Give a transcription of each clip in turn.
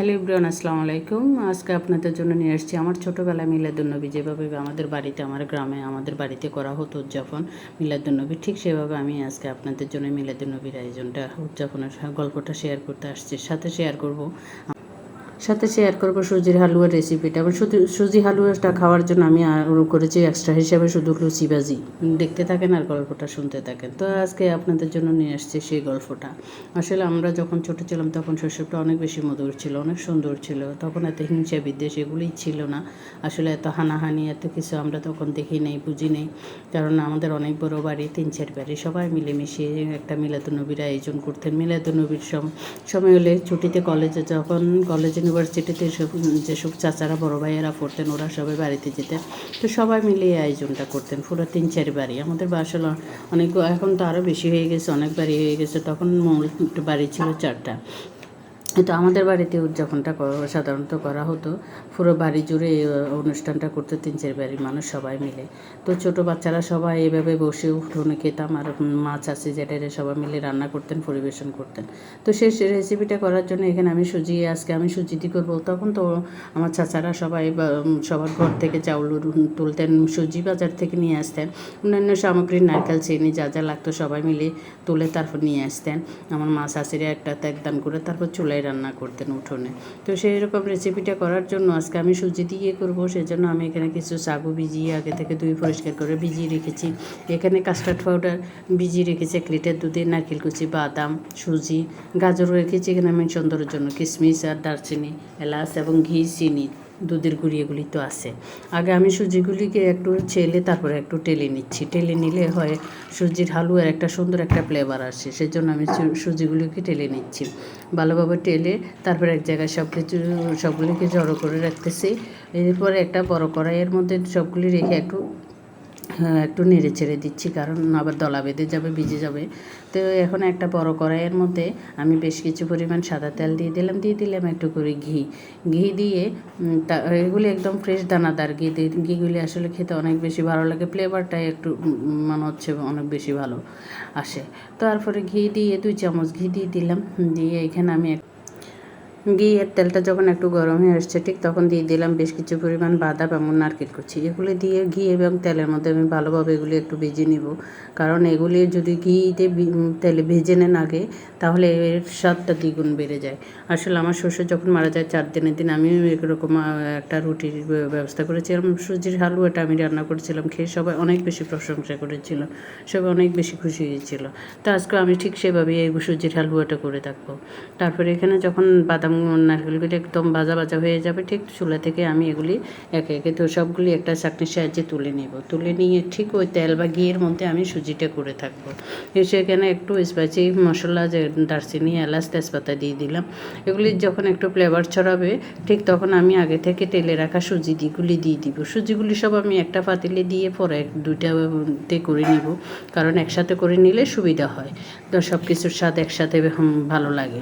Hello Ibran আসসালামু আলাইকুম। আজকে আপনাদের জন্য নিয়ে এসেছি আমার ছোটোবেলায় মিলাদুন্নবী। যেভাবে আমাদের বাড়িতে, আমার গ্রামে, আমাদের বাড়িতে করা হতো উদযাপন, মিলাদুন্নবী, ঠিক সেভাবে আমি আজকে আপনাদের জন্য মিলাদুন্নবীর আয়োজনটা, উদযাপনের গল্পটা শেয়ার করতে আসছি, সাথে শেয়ার করব। সাথে শেয়ার করব সুজির হালুয়ার রেসিপিটা এবং সুজি হালুয়াটা খাওয়ার জন্য আমি আরও করেছি এক্সট্রা হিসাবে শুধু লুচি ভাজি। দেখতে থাকেন আর গল্পটা শুনতে থাকেন। তো আজকে আপনাদের জন্য নিয়ে আসছি সেই গল্পটা। আসলে আমরা যখন ছোটো ছিলাম তখন শৈশবটা অনেক বেশি মধুর ছিল, অনেক সুন্দর ছিল। তখন এত হিংসা বিদ্বেষ এগুলোই ছিল না। আসলে এত হানাহানি, এত কিছু আমরা তখন দেখি নেই, বুঝি নেই। কারণ আমাদের অনেক বড় বাড়ি, তিন চার বাড়ি, সবাই মিলেমিশে একটা মিলাদুনবীর আয়োজন করতেন। মিলাদুনবীর সময় হলে ছুটিতে কলেজে যখন কলেজ ইউনিভার্সিটিতে সব, যেসব চাচারা, বড় ভাইয়েরা পড়তেন, ওরা সবাই বাড়িতে যেতেন। তো সবাই মিলে এই আয়োজনটা করতেন, পুরো তিন চার বাড়ি। আমাদের বাসা অনেক, এখন তো আরও বেশি হয়ে গেছে, অনেক বাড়ি হয়ে গেছে। তখন মূল বাড়ি ছিল চারটা। তো আমাদের বাড়িতে উদযাপনটা সাধারণত করা হতো। পুরো বাড়ি জুড়ে এই অনুষ্ঠানটা করতো তিন চার বাড়ির মানুষ সবাই মিলে। তো ছোট বাচ্চারা সবাই এভাবে বসে উঠোনে খেতাম আর মাছ আছে যেটা সবাই মিলে রান্না করতেন, পরিবেশন করতেন। তো সেই রেসিপিটা করার জন্য এখানে আমি সুজি, আজকে আমি সুজি দিয়ে করব। তখন তো আমার চাচারা সবাই সবার ঘর থেকে চাউল তুলতেন, সুজি বাজার থেকে নিয়ে আসতেন। অন্যান্য সামগ্রী নারকেল, চিনি যা যা লাগতো সবাই মিলে তুলে তারপর নিয়ে আসতেন। আমার মা শাশুড়ি একটা ত্যাগদান করে তারপর চুলাই রান্না করতেন উঠোনে। তো সেই রকম রেসিপিটা করার জন্য আজকে আমি সুজি দিয়ে করব, সেজন্য আমি এখানে কিছু সাগু ভিজিয়ে আগে থেকে দুই পরিষ্কার করে ভিজিয়ে রেখেছি। এখানে কাস্টার্ড পাউডার ভিজিয়ে রেখেছি এক লিটার দুধে, নারকেল কুচি, বাদাম, সুজি, গাজর রেখেছি। এখানে আমি সুন্দরের জন্য কিশমিশ আর দারচিনি, এলাচ এবং ঘি, চিনি দুধের গুঁড়ি এগুলি তো আছে। আগে আমি সুজিগুলিকে একটু ছেলে তারপরে একটু টেলে নিচ্ছি। টেলে নিলে হয় সুজির হালুয়ার একটা সুন্দর একটা ফ্লেভার আসে। সেই জন্য আমি সুজিগুলিকে টেলে নিচ্ছি। ভালোভাবে টেলে তারপরে এক জায়গায় সব কিছু সবগুলিকে জড়ো করে রাখতেছি। এরপরে একটা বড় কড়াইয়ের মধ্যে সবগুলি রেখে একটু একটু নেড়ে ছেড়ে দিচ্ছি, কারণ আবার দলা বেঁধে যাবে, ভিজে যাবে। তো এখন একটা বড় কড়াইয়ের মধ্যে আমি বেশ কিছু পরিমাণ সাদা তেল দিয়ে দিলাম দিয়ে দিলাম একটু করে ঘি। ঘি দিয়ে এগুলি একদম ফ্রেশ দানাদার ঘি দিয়ে, ঘিগুলি আসলে খেতে অনেক বেশি ভালো লাগে ফ্লেভারটাই একটু মনে হচ্ছে অনেক বেশি ভালো আসে। তারপরে ঘি দিয়ে, দুই চামচ ঘি দিয়ে দিলাম, দিয়ে এখানে আমি ঘিয়ের তেলটা যখন একটু গরম হয়ে আসছে, ঠিক তখন দিয়ে দিলাম বেশ কিছু পরিমাণ বাদাম এবং নারকেল কুচি। এগুলি দিয়ে ঘি এবং তেলের মধ্যে আমি ভালোভাবে এগুলি একটু ভেজে নিব। কারণ এগুলি যদি ঘিতে তেলে ভেজে নেন আগে, তাহলে এর স্বাদটা দ্বিগুণ বেড়ে যায়। আসলে আমার শ্বশুর যখন মারা যায় চার দিনের দিন, আমিও এরকম একটা রুটির ব্যবস্থা করেছিলাম সুজির হালুয়াটা আমি রান্না করেছিলাম, খেয়ে সবাই অনেক বেশি প্রশংসা করেছিল, সবাই অনেক বেশি খুশি হয়েছিল। তো আজকে আমি ঠিক সেভাবেই এই সুজির হালুয়াটা করে থাকব। তারপরে এখানে যখন বাদাম নারকেলগুলি একদম ভাজা ভাজা হয়ে যাবে, ঠিক চুলা থেকে আমি এগুলি একে একে তো সবগুলি একটা চাকনির সাহায্যে তুলে নেব। তুলে নিয়ে ঠিক ওই তেল বা ঘিয়ের মধ্যে আমি সুজিটা করে থাকব। সেখানে একটু স্পাইসি মশলা, যে দারচিনি, এলাচ, তেজপাতা দিয়ে দিলাম। এগুলি যখন একটু ফ্লেভার ছড়াবে, ঠিক তখন আমি আগে থেকে তেলে রাখা সুজি দিগুলি দিয়ে দিব। সুজিগুলি সব আমি একটা পাতিলে দিয়ে পরে দুইটাতে করে নিব, কারণ একসাথে করে নিলে সুবিধা হয়। তো সব কিছুর স্বাদ একসাথে ভালো লাগে।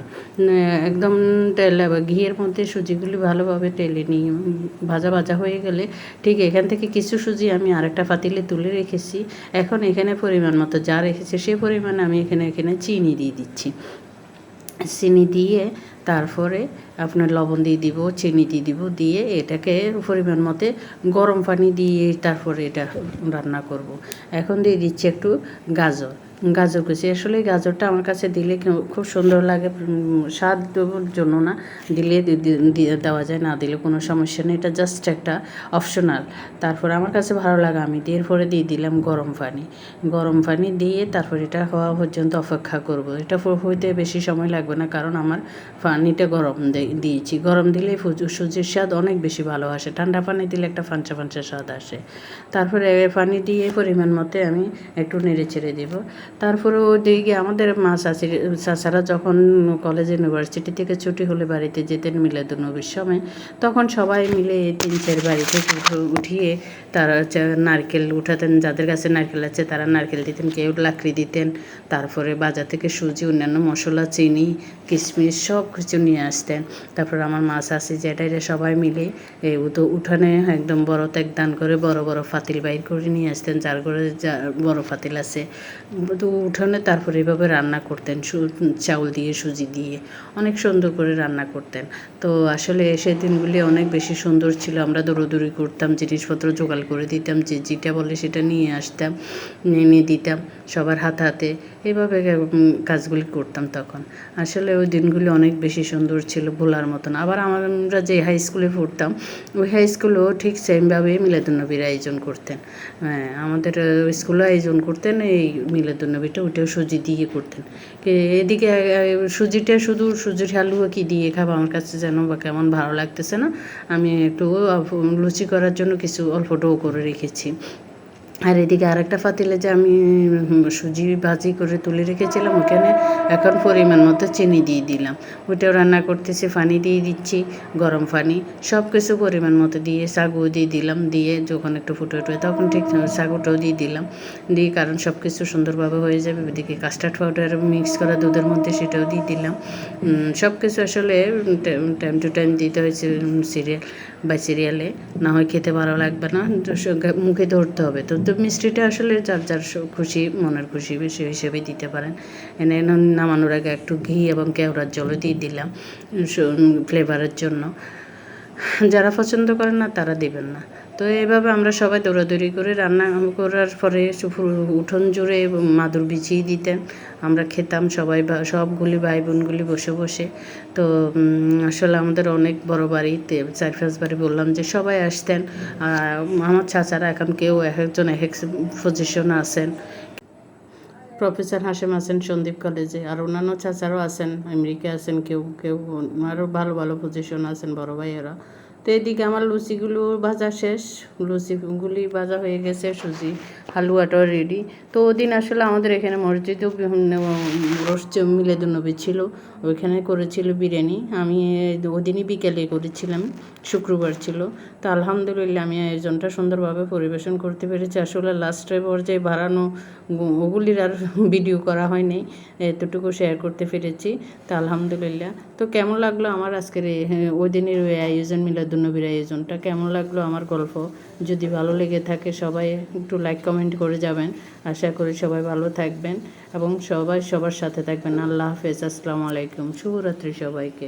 একদম তেল ঘিয়ের মধ্যে সুজিগুলি ভালোভাবে তেলে নিই ভাজা ভাজা হয়ে গেলে ঠিক এখান থেকে কিছু সুজি আমি আরেকটা পাতিলে তুলে রেখেছি। এখন এখানে পরিমাণ মতো যা রেখেছি সে পরিমাণে আমি এখানে এখানে চিনি দিয়ে দিচ্ছি। চিনি দিয়ে তারপরে আপনার লবণ দিয়ে দিব, চিনি দিয়ে দিব, দিয়ে এটাকে পরিমাণ মতে গরম পানি দিয়ে তারপরে এটা রান্না করব। এখন দিয়ে দিচ্ছি একটু গাজর। গাজর কুচি। আসলে গাজরটা আমার কাছে দিলে খুব সুন্দর লাগে স্বাদ জন্য না। দিলে দেওয়া যায় না, দিলে কোনো সমস্যা নেই। এটা জাস্ট একটা অপশনাল তারপর আমার কাছে ভালো লাগে, আমি দিয়ে পরে দিয়ে দিলাম গরম পানি। গরম পানি দিয়ে তারপর এটা হওয়া পর্যন্ত অপেক্ষা করব। এটা হইতে বেশি সময় লাগবে না, কারণ আমার পানিটা গরম দিয়েছি। গরম দিলে সুজির স্বাদ অনেক বেশি ভালো আসে। ঠান্ডা পানি দিলে একটা ফাঞ্চা ফাঞ্চা স্বাদ আসে। তারপরে পানি দিয়ে পরিমাণ মতে আমি একটু নেড়ে ছেড়ে দেবো। তারপরে ওদিকে আমাদের মা চাষির চাষারা যখন কলেজ ইউনিভার্সিটি থেকে ছুটি হলে বাড়িতে যেতেন মিলাদুন্নবীর সময়, তখন সবাই মিলে তিন চার বাড়ি থেকে উঠিয়ে তারা নারকেল উঠাতেন, যাদের কাছে নারকেল আছে তারা নারকেল দিতেন, কেউ লাকড়ি দিতেন, তারপরে বাজার থেকে সুজি, অন্যান্য মশলা, চিনি, কিশমিশ সব কিছু নিয়ে আসতেন। তারপর আমার মা চাষি যেটাইরা সবাই মিলে এই তো উঠানে একদম বড় ত্যাগ দান করে বড় বড় ফাতিল বাইর করে নিয়ে আসতেন, যার করে যা বড় ফাতিল আছে। তো উঠোনে তারপরে এভাবে রান্না করতেন চাউল দিয়ে, সুজি দিয়ে, অনেক সুন্দর করে রান্না করতেন। তো আসলে সেই দিনগুলি অনেক বেশি সুন্দর ছিল। আমরা দৌড়োদৌড়ি করতাম, জিনিসপত্র জোগাড় করে দিতাম, যে যেটা বলে সেটা নিয়ে আসতাম, এনে দিতাম সবার হাতে হাতে। এভাবে কাজগুলি করতাম তখন। আসলে ওই দিনগুলি অনেক বেশি সুন্দর ছিল ভোলার মতন। আবার আমরা যে হাই স্কুলে পড়তাম, ওই হাই স্কুলেও ঠিক সেমভাবে মিলাদুন্নবীর আয়োজন করতেন। হ্যাঁ আমাদের স্কুলে আয়োজন করতেন এই মিলাদুন্নবীটা ওটাও সুজি দিয়ে করতেন। এদিকে সুজিটা শুধু সুজির হালুয়া কি দিয়ে খাব? আমার কাছে যেন বা কেমন ভালো লাগতেছে না, আমি একটু লুচি করার জন্য কিছু অল্প ডো করে রেখেছি। আর এদিকে আরেকটা পাতিলে যে আমি সুজি ভাজি করে তুলে রেখেছিলাম, ওখানে এখন পরিমাণ মতো চিনি দিয়ে দিলাম। ওইটাও রান্না করতেছি পানি দিয়ে দিচ্ছি, গরম পানি সব কিছু পরিমাণ মতো দিয়ে সাগু দিয়ে দিলাম, দিয়ে যখন একটু ফুটে উঠবে তখন ঠিক সাগুটাও দিয়ে দিলাম। দিয়ে কারণ সব কিছু সুন্দরভাবে হয়ে যাবে, ওইদিকে কাস্টার্ড পাউডার মিক্স করা দুধের মধ্যে সেটাও দিয়ে দিলাম। সব কিছু আসলে টাইম টু টাইম দিতে হয়েছে সিরিয়াল বা সিরিয়ালে। না হয় খেতে ভালো লাগবে না মুখে ধরতে হবে, তো তো মিষ্টিটা আসলে যার যার খুশি, মনের খুশি সে হিসেবে দিতে পারেন। এনে নামানোর আগে একটু ঘি এবং কেওড়ার জলও দিয়ে দিলাম ফ্লেভারের জন্য। যারা পছন্দ করেন না তারা দেবেন না। তো এইভাবে আমরা সবাই দৌড়াদৌড়ি করে রান্না করার পরে উঠোন জুড়ে মাদুর বিছিয়ে দিতেন। আমরা খেতাম সবাই সবগুলি ভাই বোনগুলি বসে বসে। তো আসলে আমাদের অনেক বড় বাড়িতে চার পাঁচ বাড়ি বললাম যে সবাই আসতেন। আমার চাচারা এখন কেউ এক একজন এক এক পজিশনে আছেন। প্রফেসর হাসেম আছেন সন্দীপ কলেজে আর অন্যান্য চাচারও আছেন আমেরিকা আছেন কেউ কেউ আরও ভালো ভালো পজিশন আছেন বড় ভাইয়েরা। তো এদিকে আমার লুচিগুলো ভাজা শেষ। লুচিগুলি ভাজা হয়ে গেছে, সুজি হালুয়াটাও রেডি তো ওদিন আসলে আমাদের এখানে মসজিদেও বিভিন্ন রোস্ট মিলেদুন্নবী ছিল। ওইখানে করেছিল বিরিয়ানি। আমি ওদিনই বিকেলে করেছিলাম, শুক্রবার ছিল। তো আলহামদুলিল্লাহ আমি আয়োজনটা সুন্দরভাবে পরিবেশন করতে পেরেছি। আসলে লাস্টের পর্যায়ে বাড়ানো ওগুলির আর ভিডিও করা হয়নি, এতটুকু শেয়ার করতে পেরেছি। তো আলহামদুলিল্লাহ। তো কেমন লাগল আমার আজকের ওই দিনের ওই আয়োজন মিলাদুন্নবীর আয়োজনটা কেমন লাগল আমার গল্প? যদি ভালো লেগে থাকে সবাই একটু লাইক কমেন্ট করে যাবেন। আশা করি সবাই ভালো থাকবেন এবং সবাই সবার সাথে থাকবেন। আল্লাহ হাফেজ। আসসালামু আলাইকুম। শুভরাত্রি সবাইকে।